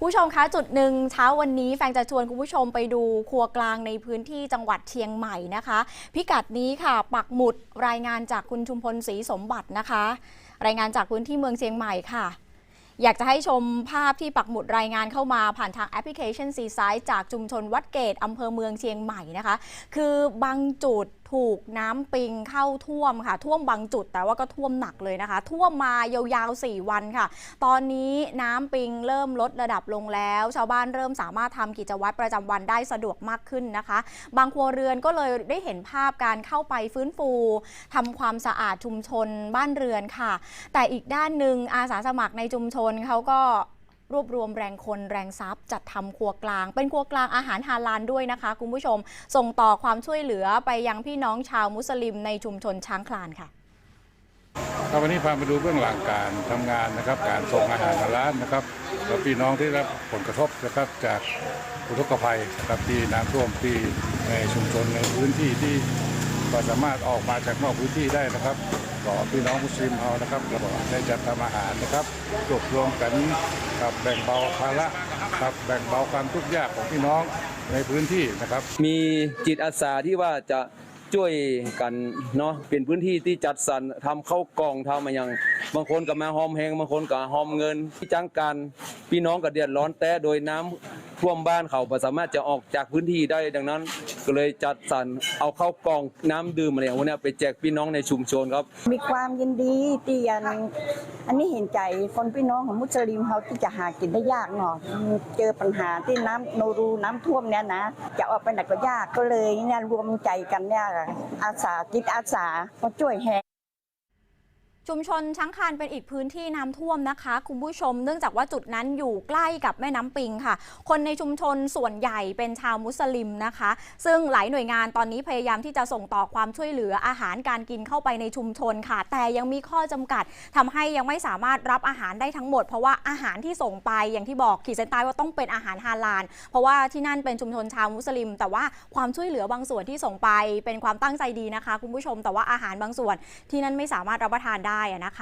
ผู้ชมคะจุดหนึ่งเช้าวันนี้แฟงจะชวนคุณผู้ชมไปดูครัวกลางในพื้นที่จังหวัดเชียงใหม่นะคะ พิกัดนี้ค่ะ ปักหมุดรายงานจากคุณชุมพลศรีสมบัตินะคะ รายงานจากพื้นที่เมืองเชียงใหม่ค่ะ อยากจะให้ชมภาพที่ปักหมุดรายงานเข้ามาผ่านทางแอปพลิเคชันซีไซด์จากชุมชนวัดเกตอำเภอเมืองเชียงใหม่นะคะ คือบางจุดถูกน้ำปิงเข้าท่วมค่ะ ท่วมบางจุดแต่ว่าก็ท่วมหนักเลยนะคะ ท่วมมายาวๆ 4 วันค่ะ ตอนนี้น้ำปิงเริ่มลดระดับลงแล้ว ชาวบ้านเริ่มสามารถทำกิจวัตรประจำวันได้สะดวกมากขึ้นนะคะ บางครัวเรือนก็เลยได้เห็นภาพการเข้าไปฟื้นฟูทำความสะอาดชุมชนบ้านเรือนค่ะ แต่อีกด้านหนึ่งอาสาสมัครในชุมชนเขาก็ รวบรวมแรงคนแรงทรัพย์ จัดทำครัวกลาง เป็นครัวกลางอาหารฮาลาลด้วยนะคะ คุณผู้ชม ส่งต่อความช่วยเหลือไปยังพี่น้องชาวมุสลิมในชุมชนช้างคลานค่ะครับวันนี้พามาดูเบื้องหลังการทำงานนะครับ การส่งอาหารมาร้านนะครับและพี่น้องที่รับผลกระทบนะครับจากอุทกภัยนะครับที่น้ำท่วมที่ในชุมชนในพื้นที่ที่ก็สามารถออกมาจากนอกพื้นที่ได้นะครับ็พี่น้องมุสลิมเรานะครับเราก็ได้จัดทำอาหารนะครับรวบรวมกันกับแบ่งเบาภาระครับแบ่งเบาความทุกข์ยากของพี่น้องในพื้นที่นะครับ มีจิตอาสาที่ว่าจะช่วยกันเนาะเป็นพื้นที่ที่จัดสรรทำเข้ากล่องทำมาอย่างบางคนก็มาหอมแหงบางคนก็หอมเงินที่จ้างการพี่น้องก็เดือดร้อนแต่โดยน้ำ ท่วมบ้านเขาบ่สามารถจะออกจากพื้นที่ได้ดังนั้น ก็เลยจัดสรรเอาเข้าวกล่องน้ำดื่มอะไรอย่างเงี้ยไปแจกพี่น้องในชุมชนครับ มีความยินดีที่ยันอันนี้เห็นใจคนพี่น้องของมุสลิมเขาที่จะหากินได้ยากเนาะเจอปัญหาที่น้ำโนรูน้ำท่วมเนี่ยนะ จะออกไปไหนก็ยากก็เลยเนี่ยรวมใจกันเนี่ยอาสาจิตอาสาก็ช่วยแฮ ชุมชนช้างคานเป็นอีกพื้นที่น้ำท่วมนะคะ คุณผู้ชมเนื่องจากว่าจุดนั้นอยู่ใกล้กับแม่น้ำปิงค่ะ คนในชุมชนส่วนใหญ่เป็นชาวมุสลิมนะคะ ซึ่งหลายหน่วยงานตอนนี้พยายามที่จะส่งต่อความช่วยเหลืออาหารการกินเข้าไปในชุมชนค่ะ แต่ยังมีข้อจำกัดทำให้ยังไม่สามารถรับอาหารได้ทั้งหมด เพราะว่าอาหารที่ส่งไปอย่างที่บอกขีดเส้นใต้ว่าต้องเป็นอาหารฮาลาลเพราะว่าที่นั่นเป็นชุมชนชาวมุสลิม แต่ว่าความช่วยเหลือบางส่วนที่ส่งไปเป็นความตั้งใจดีนะคะ คุณผู้ชมแต่ว่าอาหารบางส่วนที่นั่นไม่สามารถรับประทานได้อะนะคะ